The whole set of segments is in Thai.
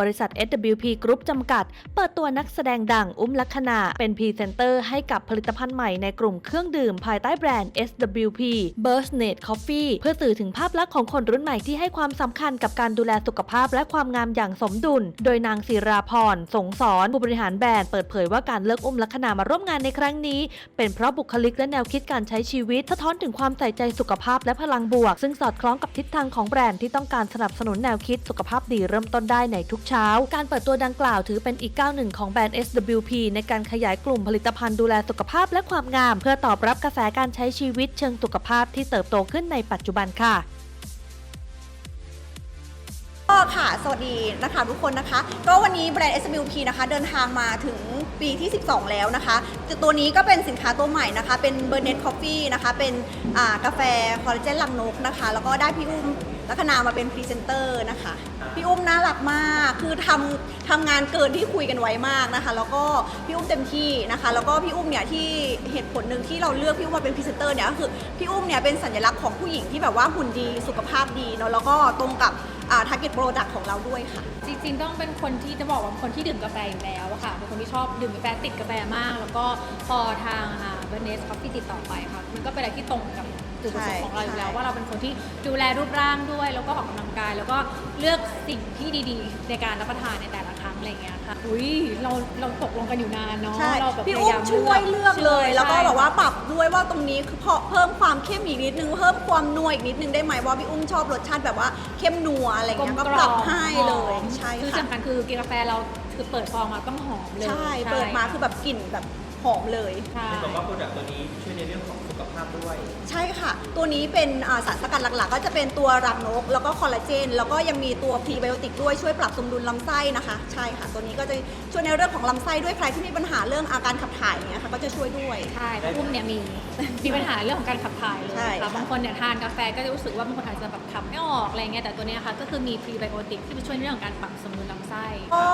บริษัท SWP Group จำกัด เปิดตัวนักแสดงดังอุ้มลักษณะเป็นพรีเซนเตอร์ให้กับผลิตภัณฑ์ใหม่ในกลุ่มเครื่องดื่มภายใต้แบรนด์ SWP Burst Net Coffee เพื่อสื่อถึงภาพลักษณ์ของคนรุ่นใหม่ที่ให้ความสำคัญกับการดูแลสุขภาพและความงามอย่างสมดุล โดยนางศิราพรสงสอนผู้บริหารแบรนด์เปิดเผยว่าการเลือกอุ้มลักษณะมาร่วมงานในครั้งนี้ เป็นเพราะบุคลิกและแนวคิดการใช้ชีวิตสะท้อนถึงความใส่ใจสุขภาพและพลังบวก ซึ่งสอดคล้องกับทิศทางของแบรนด์ที่ต้องการสนับสนุนแนวคิดสุขภาพดีเริ่มต้นได้ในทุกเช้า การเปิดตัวดังกล่าวถือเป็นอีกก้าวหนึ่งของแบรนด์ SWP ในการขยายกลุ่มผลิตภัณฑ์ดูแลสุขภาพและความงาม เพื่อตอบรับกระแสการใช้ชีวิตเชิงสุขภาพที่เติบโตขึ้นในปัจจุบันค่ะก็ค่ะ สวัสดีนะคะทุกคนนะคะ ก็วันนี้แบรนด์ SWP นะคะ เดินทางมาถึงปีที่ 12 แล้วนะคะ ตัวนี้ก็เป็นสินค้าตัวใหม่นะคะ เป็น b u r n e t Coffee นะคะ เป็นกาแฟคอลลาเจนลังนกนะคะ แล้วก็ได้พี่อุ้มลัคนามาเป็นพรีเซนเตอร์นะคะ พี่อุ้มน่ารักมาก คือทำทำงานเกินที่คุยกันไว้มากนะคะ แล้วก็พี่อุ้มเต็มที่นะคะ แล้วก็พี่อุ้มเนี่ยที่เหตุผลหนึ่งที่เราเลือกพี่อุ้มมาเป็นพรีเซนเตอร์เนี่ยก็คือพี่อุ้มเนี่ยเป็นสัญลักษณ์ของผู้หญิงที่แบบว่าหุ่นดีสุขภาพดีเนาะแล้วก็ตรงกับอ่า target product ของเราด้วยค่ะ จริงๆ ต้องเป็นคนที่จะบอกว่าเป็นคนที่ดื่มกาแฟอยู่แล้วอะค่ะ เป็นคนที่ชอบดื่มกาแฟติดกาแฟมาก แล้วก็พอทางเบเนสคอฟฟี่ติดต่อไปค่ะ มันก็เป็นอะไรที่ตรงกับ จุดประสงค์ของเราอยู่แล้วใช่ว่าเราเป็นคนที่ดูแลรูปร่างด้วย แล้วก็ออกกำลังกาย แล้วก็เลือกสิ่งที่ดีๆ ในการรับประทานในแต่ละครั้งอะไรอย่างเงี้ยค่ะอุ้ยเราเราตกลงกันอยู่นานเนาะใช่เราแบบพี่พอุ้ยามยามช่วยเลือกเลยใช่แล้วก็แบบว่าปรับด้วยว่าตรงนี้คือเพาะเพิ่มความเข้มอีกนิดนึง เพิ่มความนัวอีกนิดนึงได้ไหมว่าพี่อุ้มชอบรสชาติแบบว่าเข้มนัวอะไรอย่างเงี้ยก็ปรับให้เลยใช่คือค่ะ สำคัญคือกินกาแฟเราคือเปิดฟองมาต้องหอมเลยใช่ เปิดมาคือแบบกลิ่นแบบหอมเลย ใช่ เห็นบอกว่าโปรดักต์ตัวนี้ช่วยในเรื่องของสุขภาพด้วย ใช่ค่ะ ตัวนี้เป็นอ่าสารสกัดหลักๆ ก็จะเป็นตัวรังนก แล้วก็คอลลาเจน แล้วก็ยังมีตัวพรีไบโอติกด้วยช่วยปรับสมดุลลำไส้นะคะ ใช่ค่ะ ตัวนี้ก็จะช่วยในเรื่องของลำไส้ด้วยใครที่มีปัญหาเรื่องอาการขับถ่ายอย่างเงี้ยค่ะก็จะช่วยด้วย ใช่อุ้มเนี่ยมี มีปัญหาเรื่องของการขับถ่ายเลยใช่ค่ะค่ะ บางคนเนี่ยทานกาแฟก็จะรู้สึกว่าบางคนอาจจะแบบขับไม่ออกอะไรเงี้ยแต่ตัวเนี้ยค่ะก็คือมีพรีไบโอติกที่ไปช่วยในเรื่องของการปรับสมดุลลำไส้ ก็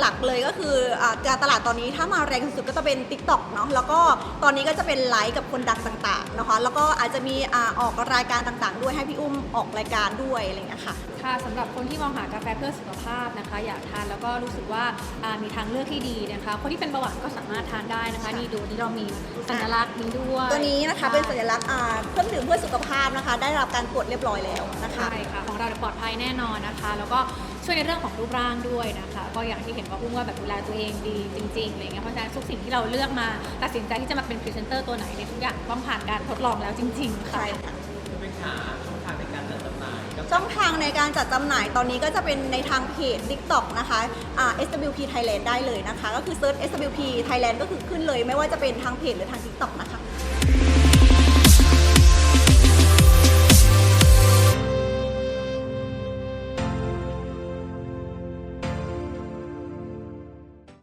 หลักๆเลยก็คืออ่าการตลาดตอนนี้ถ้ามาแรงที่สุดก็จะเป็น Tik t o k เนาะแล้วก็ตอนนี้ก็จะเป็นไลฟ์กับคนดังต่างๆนะคะแล้วก็อาจจะมีอาออกรายการต่างๆ ด้วยให้พี่อุ้มออกรายการด้วยอะไรอย่างเงี้ยค่ะ ค่ะสำหรับคนที่มองหากาแฟเพื่อสุขภาพนะคะ อยากทานแล้วก็รู้สึกว่าอ่ามีทางเลือกที่ดีนะคะ คนที่เป็นเบาหวานก็สามารถทานได้นะคะ นี่ดูนี่เรามีสัญลักษณ์นี้ด้วยตัวนี้นะคะเป็นสัญลักษณ์อ่าเครื่องดื่มเพื่อสุขภาพนะคะ ได้รับการตรวจเรียบร้อยแล้วนะคะ ใช่ค่ะ ของเราเนี่ยปลอดภัยแน่นอนนะคะ แล้วก็ ช่วยในเรื่องของรูปร่างด้วยนะคะก็อย่างที่เห็นว่าอุ้มว่าแบบดูแลตัวเองดีจริงๆอะไรเงี้ยเพราะฉะนั้นทุกสิ่งที่เราเลือกมาตัดสินใจที่จะมาเป็นพรีเซนเตอร์ตัวไหนในยทุกอย่างต้องผ่านการทดลองแล้วจริง ๆ ค่ะ ใช่ค่ะคือเป็นขาช่องทางในการจัดจำหน่ายก็ช่องทางในการจัดจำหน่ายตอนนี้ก็จะเป็นในทางเพจ TikTok นะคะอ่า SWP Thailand ได้เลยนะคะ ก็คือเซิร์ช SWP Thailand ก็คือขึ้นเลย ไม่ว่าจะเป็นทางเพจหรือทาง TikTok นะคะ